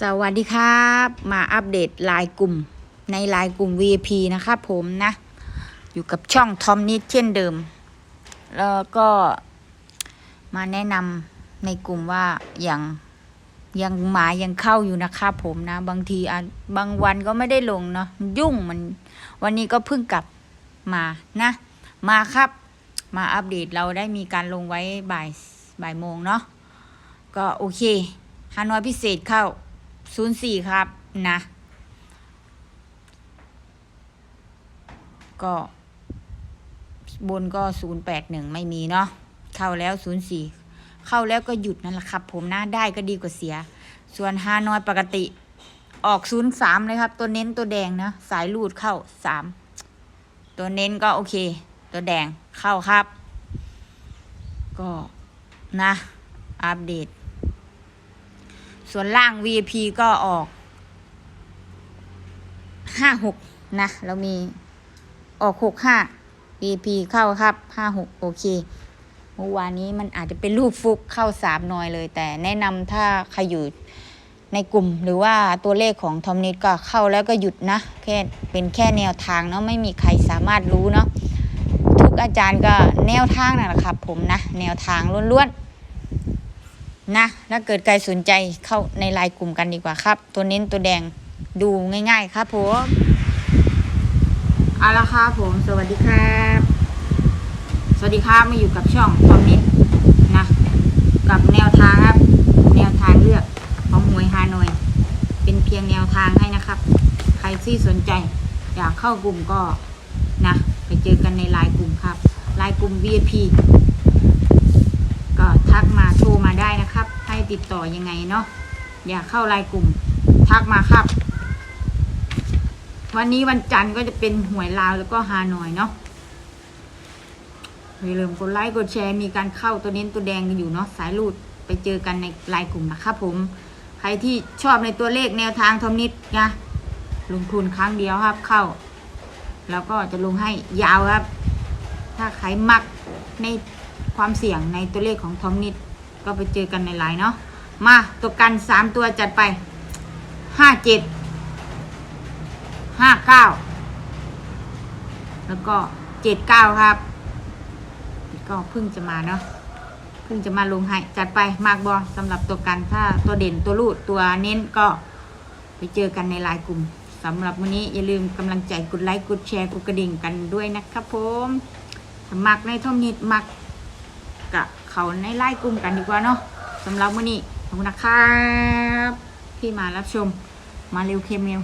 สวัสดีครับ มาอัปเดตไลน์กลุ่มในไลน์กลุ่ม VIP นะครับผมนะ อยู่กับช่องทอมนิดเช่นเดิม แล้วก็มาแนะนำในกลุ่มว่าอย่างยังหมายังเข้าอยู่นะครับผมนะ บางทีบางวันก็ไม่ได้ลงเนาะยุ่งมัน วันนี้ก็เพิ่งกลับมานะ มาครับ มาอัปเดตเราได้มีการลงไว้บ่ายบ่ายโมงเนาะก็โอเคฮานอยพิเศษเข้า 04ครับนะ ก็บนก็081ไม่มีเนาะเข้าแล้ว04เข้าแล้วก็หยุดนั่นแหละครับ ผมนะได้ก็ดีกว่าเสีย ส่วนฮานอยปกติ ออก03เลยครับ ตัวเน้นตัวแดงนะ สายลูดเข้า3ตัวเน้นก็โอเค ตัวแดงเข้าครับ ก็นะ อัปเดต ส่วนล่าง VIP ก็ออกห้าหกนะ เรามีออกหกห้า VIP เข้าครับห้าหกโอเคเมื่อวานนี้มันอาจจะเป็นรูปฟุกเข้าสามหน่อยเลย แต่แนะนำถ้าใครอยู่ในกลุ่มหรือว่าตัวเลขของทอมนิดก็เข้าแล้วก็หยุดนะแค่เป็นแค่แนวทางเนาะไม่มีใครสามารถรู้เนาะทุกอาจารย์ก็แนวทางนั่นแหละครับผมนะ แนวทางล้วนๆ นะถ้าเกิดใครสนใจเข้าในไลน์กลุ่มกันดีกว่าครับ ตัวเน้นตัวแดงดูง่าย ๆ ครับผมเอาละครับผมสวัสดีครับ สวัสดีครับมาอยู่กับช่องทอมนิดนะ กับแนวทางครับ แนวทางเลือกของหวยฮานอยเป็นเพียงแนวทางให้นะครับ ใครที่สนใจ อยากเข้ากลุ่มก็นะไปเจอกันในไลน์กลุ่มครับไลน์กลุ่ม VIP ก็ทักมาโทรมาได้นะครับ ติดต่อยังไงเนาะอยากเข้าไลน์กลุ่ม ทักมาครับ วันนี้วันจันทร์ก็จะเป็นหวยลาวแล้วก็ฮานอยเนาะอย่าลืมกดไลค์กดแชร์มีการเข้าตัวเน้นตัวแดงกันอยู่เนาะสายรูดไปเจอกันในไลน์กลุ่มนะครับผม ใครที่ชอบในตัวเลขแนวทางทอมนิดนะลงทุนครั้งเดียวครับเข้า แล้วก็จะลงให้ยาวครับ ถ้าใครมักในความเสี่ยงในตัวเลขของทอมนิด ก็ไปเจอกันในไลน์เนาะมาตัวกันสามตัวจัดไปห้าเจ็ดห้าเก้าแล้วก็เจ็ดเก้าครับก็เพิ่งจะมาเนาะเพิ่งจะมาลงให้จัดไปมากบอสำหรับตัวกันถ้าตัวเด่นตัวรูดตัวเน้นก็ไปเจอกันในไลน์กลุ่มสำหรับวันนี้อย่าลืมกำลังใจกดไลค์กดแชร์กดกระดิ่งกันด้วยนะครับผมถ้ามักในท่อมนิดมักกะ เขาในไล่กลุ่มกันดีกว่าเนาะสำหรับวันนี้ขอบคุณนะครับที่มารับชมมาเร็วเคมเร็ว